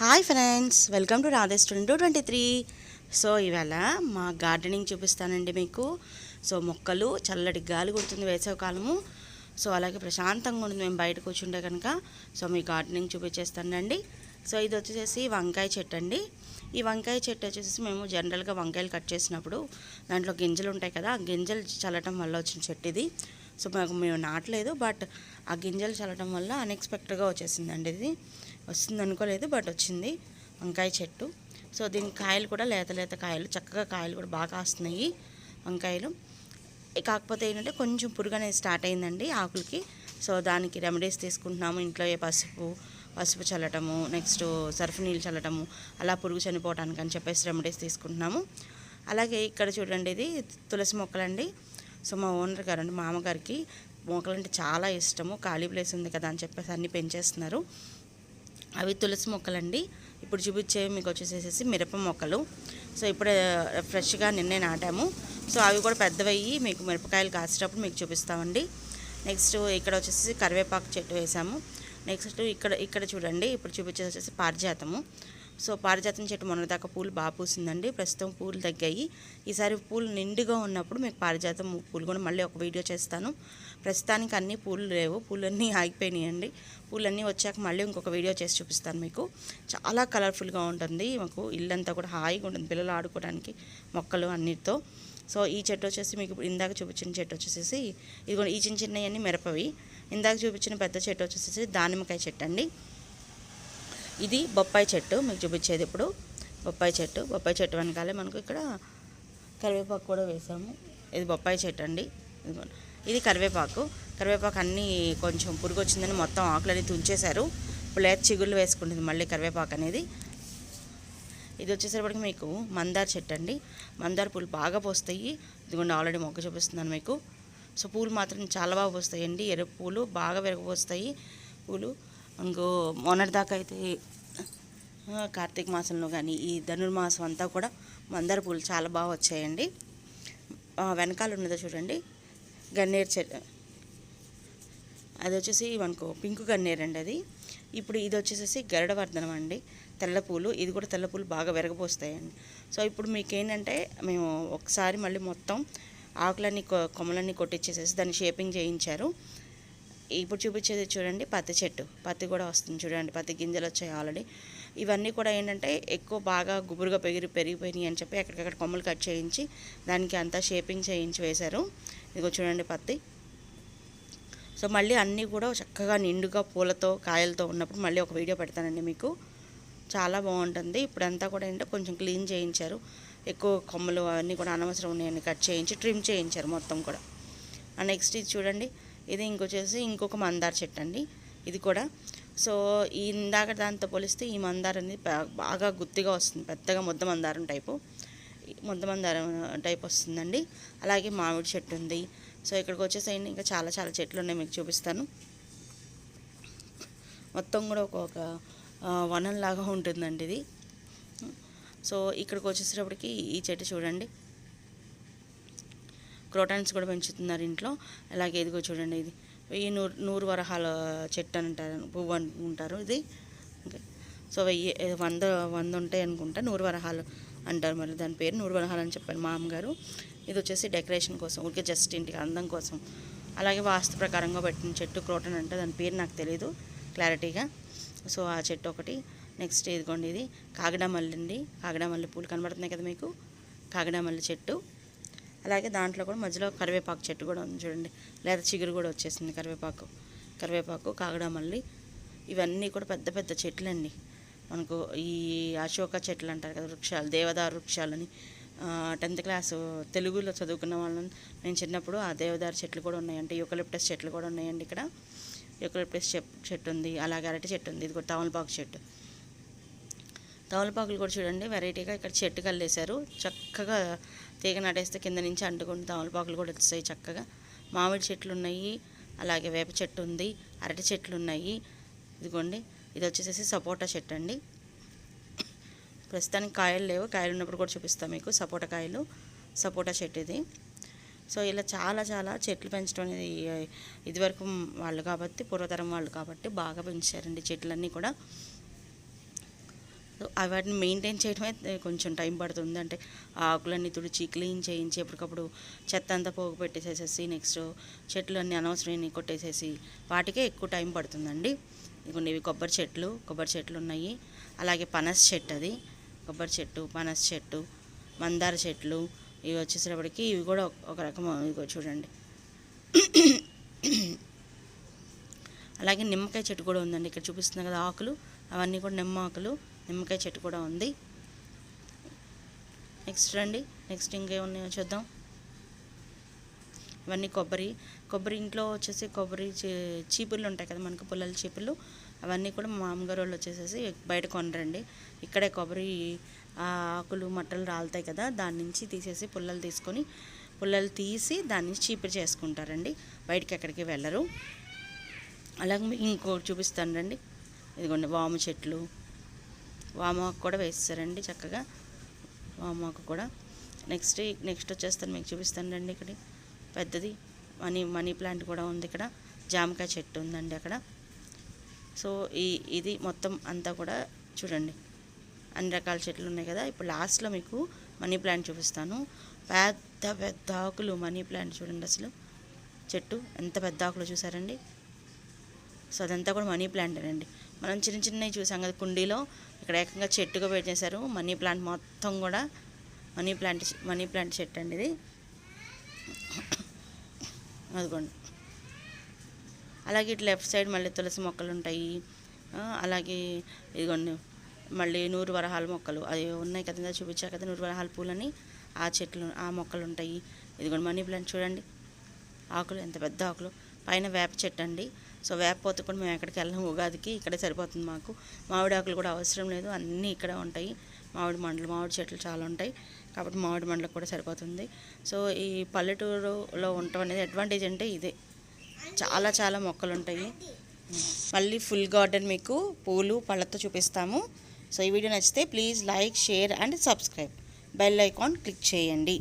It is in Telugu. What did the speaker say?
Hi friends welcome to Radhe student two twenty three. So ఇవాళ మా గార్డెనింగ్ చూపిస్తానండి మీకు. సో మొక్కలు చల్లటి గాలి కొడుతుంది వేసవికాలము సో అలాగే ప్రశాంతంగా ఉంటుంది మేము బయట కూర్చుంటే కనుక. సో మీ గార్డెనింగ్ చూపించేస్తానండి. సో ఇది వచ్చేసి వంకాయ చెట్టు అండి. ఈ వంకాయ చెట్టు వచ్చేసి మేము జనరల్గా వంకాయలు కట్ చేసినప్పుడు దాంట్లో గింజలు ఉంటాయి కదా ఆ గింజలు చల్లటం వల్ల వచ్చిన చెట్టు ఇది. సో మాకు మేము నాటలేదు బట్ ఆ గింజలు చల్లటం వల్ల అన్ఎక్స్పెక్టెడ్గా వచ్చేసిందండి ఇది. వస్తుంది అనుకోలేదు బట్ వచ్చింది వంకాయ చెట్టు. సో దీని కాయలు కూడా లేత లేత కాయలు చక్కగా కాయలు కూడా బాగా వస్తున్నాయి వంకాయలు. కాకపోతే ఏంటంటే కొంచెం పురుగు అనేది స్టార్ట్ అయిందండి ఆకులకి. సో దానికి రెమెడీస్ తీసుకుంటున్నాము. ఇంట్లో ఏ పసుపు పసుపు చల్లటము నెక్స్ట్ సర్ఫ్ నీళ్ళు చల్లటము అలా పురుగు చనిపోవటానికి అని చెప్పేసి రెమెడీస్ తీసుకుంటున్నాము. అలాగే ఇక్కడ చూడండి ఇది తులసి మొక్కలండి. సో మా ఓనర్ గారు అండి మామగారికి మొక్కలంటే చాలా ఇష్టము. ఖాళీ ప్లేస్ ఉంది కదా అని చెప్పేసి అన్నీ పెంచేస్తున్నారు. అవి తులసి మొక్కలండి. ఇప్పుడు చూపించేవి మీకు వచ్చేసేసి మిరప మొక్కలు. సో ఇప్పుడే ఫ్రెష్గా నిన్నే నాటాము. సో అవి కూడా పెద్దవయ్యి మీకు మిరపకాయలు కాసేటప్పుడు మీకు చూపిస్తామండి. నెక్స్ట్ ఇక్కడ వచ్చేసి కరివేపాకు చెట్టు వేసాము. నెక్స్ట్ ఇక్కడ ఇక్కడ చూడండి. ఇప్పుడు చూపించేసి వచ్చేసి పారిజాతము. సో పారిజాతం చెట్టు మొన్నదాకా పూలు బాగా పూసిందండి. ప్రస్తుతం పూలు తగ్గాయి. ఈసారి పూలు నిండుగా ఉన్నప్పుడు మీకు పారిజాతం పూలు కూడా మళ్ళీ ఒక వీడియో చేస్తాను. ప్రస్తుతానికి అన్ని పూలు లేవు. పూలన్నీ ఆగిపోయినాయండి. పూలన్నీ వచ్చాక మళ్ళీ ఇంకొక వీడియో చేసి చూపిస్తాను మీకు. చాలా కలర్ఫుల్గా ఉంటుంది. మాకు ఇల్లంతా కూడా హాయిగా ఉంటుంది. పిల్లలు ఆడుకోవడానికి మొక్కలు అన్నిటితో. సో ఈ చెట్టు వచ్చేసి మీకు ఇందాక చూపించిన చెట్టు వచ్చేసి ఇదిగో ఈ చిన్న చిన్నవన్నీ మిరపవి. ఇందాక చూపించిన పెద్ద చెట్టు వచ్చేసి దానిమ్మకాయ చెట్టు అండి. ఇది బొప్పాయి చెట్టు మీకు చూపించేది ఇప్పుడు. బొప్పాయి చెట్టు. బొప్పాయి చెట్టు వెనకాలే మనకు ఇక్కడ కరివేపాకు కూడా వేసాము. ఇది బొప్పాయి చెట్టు అండి. ఇది కరివేపాకు. కరివేపాకు అన్నీ కొంచెం పురుగు వచ్చిందని మొత్తం ఆకులన్నీ తుంచేశారు. ఇప్పుడు లేత చిగుళ్ళు వేసుకుంటుంది మళ్ళీ కరివేపాకు అనేది. ఇది వచ్చేసరికి మీకు మందార చెట్టు అండి. మందార పూలు బాగా పోస్తాయి. ఇదిగోండి ఆల్రెడీ మొక్క చూపిస్తున్నాను మీకు. సో పూలు మాత్రం చాలా బాగా పోస్తాయండి. ఎరుపు పూలు బాగా విరగపోస్తాయి పూలు ఇంకో మొన్నటిదాకా అయితే కార్తీక మాసంలో కానీ ఈ ధనుర్మాసం అంతా కూడా మందార పూలు చాలా బాగా వచ్చాయండి. వెనకాల ఉన్నదో చూడండి గన్నేరు చెట్టు. అది వచ్చేసి మనకు పింక్ గన్నేరు అండి అది. ఇప్పుడు ఇది వచ్చేసేసి గరుడవర్ధనం అండి. తెల్లపూలు ఇది కూడా తెల్లపూలు బాగా విరగపోస్తాయండి సో ఇప్పుడు మీకు ఏంటంటే మేము ఒకసారి మళ్ళీ మొత్తం ఆకులన్నీ కొమ్మలన్నీ కొట్టించేసేసి దాన్ని షేపింగ్ చేయించారు. ఇప్పుడు చూపించేది చూడండి పత్తి చెట్టు. పత్తి కూడా వస్తుంది చూడండి పత్తి గింజలు వచ్చాయి ఆల్రెడీ ఇవన్నీ కూడా ఏంటంటే ఎక్కువ బాగా గుబురుగా పెరిగి పెరిగిపోయినాయి అని చెప్పి ఎక్కడికక్కడ కొమ్మలు కట్ చేయించి దానికి అంతా షేపింగ్ చేయించి వేశారు. ఇదిగో చూడండి పత్తి. సో మళ్ళీ అన్నీ కూడా చక్కగా నిండుగా పూలతో కాయలతో ఉన్నప్పుడు మళ్ళీ ఒక వీడియో పెడతానండి మీకు. చాలా బాగుంటుంది. ఇప్పుడంతా కూడా ఏంటంటే కొంచెం క్లీన్ చేయించారు. ఎక్కువ కొమ్మలు అవన్నీ కూడా అనవసరం ఉన్నాయని కట్ చేయించి ట్రిమ్ చేయించారు మొత్తం కూడా. నెక్స్ట్ ఇది చూడండి. ఇది ఇంకొచ్చేసి ఇంకొక మందార చెట్టు అండి ఇది కూడా. సో ఈ ఇందాక దాంతో పోలిస్తే ఈ మందారం అనేది బాగా గుత్తిగా వస్తుంది. పెద్దగా ముద్ద మందారం టైపు. ముద్ద మందారం టైప్ వస్తుందండి. అలాగే మామిడి చెట్టు ఉంది. సో ఇక్కడికి వచ్చేసేయండి. ఇంకా చాలా చాలా చెట్లు ఉన్నాయి మీకు చూపిస్తాను. మొత్తం కూడా ఒక్కొక్క వనంలాగా ఉంటుందండి ఇది. సో ఇక్కడికి వచ్చేసేటప్పటికి ఈ చెట్టు చూడండి. క్రోటాన్స్ కూడా పెంచుతున్నారు ఇంట్లో. అలాగే ఇదిగో చూడండి ఇది. వెయ్యి నూరు నూరు వరహాల చెట్టు అని అంటారు పువ్వు అనుకుంటారు ఇది. ఓకే. సో వెయ్యి వంద వంద ఉంటాయి అనుకుంటా. నూరు వరహాలు అంటారు మరి దాని పేరు. నూరు వరహాలు అని చెప్పారు మా అమ్మగారు. ఇది వచ్చేసి డెకరేషన్ కోసం ఊరికే జస్ట్ ఇంటికి అందం కోసం. అలాగే వాస్తు ప్రకారంగా పెట్టిన చెట్టు క్రోటన్ అంటే దాని పేరు నాకు తెలియదు క్లారిటీగా. సో ఆ చెట్టు ఒకటి. నెక్స్ట్ ఇదిగోండి ఇది. కాగడామల్లి అండి. కాగడామల్లి పూలు కనబడుతున్నాయి కదా మీకు? కాగడామల్లి చెట్టు. అలాగే దాంట్లో కూడా మధ్యలో కరివేపాకు చెట్టు కూడా ఉంది చూడండి. లేదా చిగురు కూడా వచ్చేసింది కరివేపాకు. కరివేపాకు కాగడామల్లి ఇవన్నీ కూడా పెద్ద పెద్ద చెట్లండి. మనకు ఈ అశోక చెట్లు అంటారు కదా వృక్షాలు దేవదారు వృక్షాలని టెన్త్ క్లాస్ తెలుగులో చదువుకున్న వాళ్ళని నేను చిన్నప్పుడు ఆ దేవదారు చెట్లు కూడా ఉన్నాయంటే యూకలిప్టస్ చెట్లు కూడా ఉన్నాయండి ఇక్కడ. యూకలిప్టస్ చెట్టు ఉంది అలాగే అరటి చెట్టు ఉంది ఇది కూడా తమలపాకు చెట్టు. తమలపాకులు కూడా చూడండి వెరైటీగా ఇక్కడ చెట్టు కల్లేశారు. చక్కగా తీగ నాటేస్తే కింద నుంచి అంటుకుని తమలపాకులు కూడా వస్తాయి చక్కగా. మామిడి చెట్లు ఉన్నాయి అలాగే వేప చెట్టు ఉంది అరటి చెట్లు ఉన్నాయి. ఇదిగోండి ఇది వచ్చేసేసి సపోటా చెట్టు అండి. ప్రస్తుతానికి కాయలు లేవు కాయలు ఉన్నప్పుడు కూడా చూపిస్తాం మీకు సపోటా కాయలు సపోటా చెట్టు ఇది. సో ఇలా చాలా చాలా చెట్లు పెంచడం అనేది ఇదివరకు వాళ్ళు కాబట్టి పూర్వతరం వాళ్ళు కాబట్టి బాగా పెంచారండి చెట్లన్నీ కూడా. వాటిని మెయింటైన్ చేయడమే కొంచెం టైం పడుతుంది. అంటే ఆ ఆకులన్నీ తుడిచి క్లీన్ చేయించి ఎప్పటికప్పుడు చెత్త అంతా పోగు పెట్టేసేసి నెక్స్ట్ చెట్లు అన్నీ అనవసరమైన కొట్టేసేసి వాటికే ఎక్కువ టైం పడుతుందండి. ఇదిగోండి ఇవి కొబ్బరి చెట్లు కొబ్బరి చెట్లు ఉన్నాయి. అలాగే పనస చెట్టు అది కొబ్బరి చెట్టు పనస చెట్టు మందార చెట్లు ఇవి వచ్చేసేటప్పటికి ఇవి కూడా ఒక- ఒక రకం ఇదిగో చూడండి. అలాగే నిమ్మకాయ చెట్టు కూడా ఉందండి. ఇక్కడ చూపిస్తుంది కదా ఆకులు అవన్నీ కూడా నిమ్మ ఆకులు. నిమ్మకాయ చెట్టు కూడా ఉంది. నెక్స్ట్ రండి. నెక్స్ట్ ఇంకేమున్నాయో చూద్దాం. ఇవన్నీ కొబ్బరి. కొబ్బరి ఇంట్లో వచ్చేసి కొబ్బరి చీ- చీపుర్లు ఉంటాయి కదా మనకు పుల్లల చీపుర్లు. అవన్నీ కూడా మా మామగారు వాళ్ళు వచ్చేసేసి బయట కొనరండి. ఇక్కడే కొబ్బరి ఆకులు మట్టలు రాలుతాయి కదా దాని నుంచి తీసేసి పుల్లలు తీసుకొని పుల్లలు తీసి దాని నుంచి చీపురు చేసుకుంటారండి. బయటికి ఎక్కడికి వెళ్ళరు. అలాగే ఇంకోటి చూపిస్తాను రండి. ఇదిగోండి వాము చెట్లు. వామాకు కూడా వేస్తారండి చక్కగా. వామాకు కూడా. నెక్స్ట్ నెక్స్ట్ వచ్చేస్తాను మీకు చూపిస్తాను రండి ఇక్కడ. పెద్దది మనీ మనీ ప్లాంట్ కూడా ఉంది ఇక్కడ. జామకాయ చెట్టు ఉందండి అక్కడ. సో ఈ ఇది మొత్తం అంతా కూడా చూడండి. అన్ని రకాల చెట్లు ఉన్నాయి కదా. ఇప్పుడు లాస్ట్లో మీకు మనీ ప్లాంట్ చూపిస్తాను. పెద్ద పెద్ద ఆకులు మనీ ప్లాంట్ చూడండి అసలు. చెట్టు ఎంత పెద్ద ఆకులు చూసారండి? సో అదంతా కూడా మనీ ప్లాంట్ అండి మనం చిన్న చిన్నవి చూసాం కదా కుండీలో ఇక్కడ ఏకంగా చెట్టుగా పెట్టేశారు మనీ ప్లాంట్ మొత్తం కూడా మనీ ప్లాంట్ మనీ ప్లాంట్ చెట్టు అండి ఇది. అదిగోండి. అలాగే ఇటు లెఫ్ట్ సైడ్ మళ్ళీ తులసి మొక్కలు ఉంటాయి. అలాగే ఇదిగోండి మళ్ళీ నూరు వరహాల మొక్కలు. అవి ఉన్నాయి కదా చూపించా కదా నూరు వరహాల పూలని. ఆ చెట్లు ఆ మొక్కలు ఉంటాయి. ఇదిగోండి మనీ ప్లాంట్ చూడండి. ఆకులు ఎంత పెద్ద ఆకులు. పైన వేప చెట్టు అండి. సో వేపపోతే కూడా మేము ఎక్కడికి వెళ్ళాము ఉగాదికి ఇక్కడే సరిపోతుంది మాకు. మామిడి ఆకులు కూడా అవసరం లేదు అన్నీ ఇక్కడే ఉంటాయి. మామిడి మండలు మామిడి చెట్లు చాలా ఉంటాయి. కాబట్టి మామిడి మండలకు కూడా సరిపోతుంది. సో ఈ పల్లెటూరులో ఉండటం అనేది అడ్వాంటేజ్ అంటే ఇదే. చాలా చాలా మొక్కలు ఉంటాయి. మళ్ళీ ఫుల్ గార్డెన్ మీకు పూలు పళ్ళతో చూపిస్తాము. సో ఈ వీడియో నచ్చితే please like share and subscribe bell icon click చేయండి.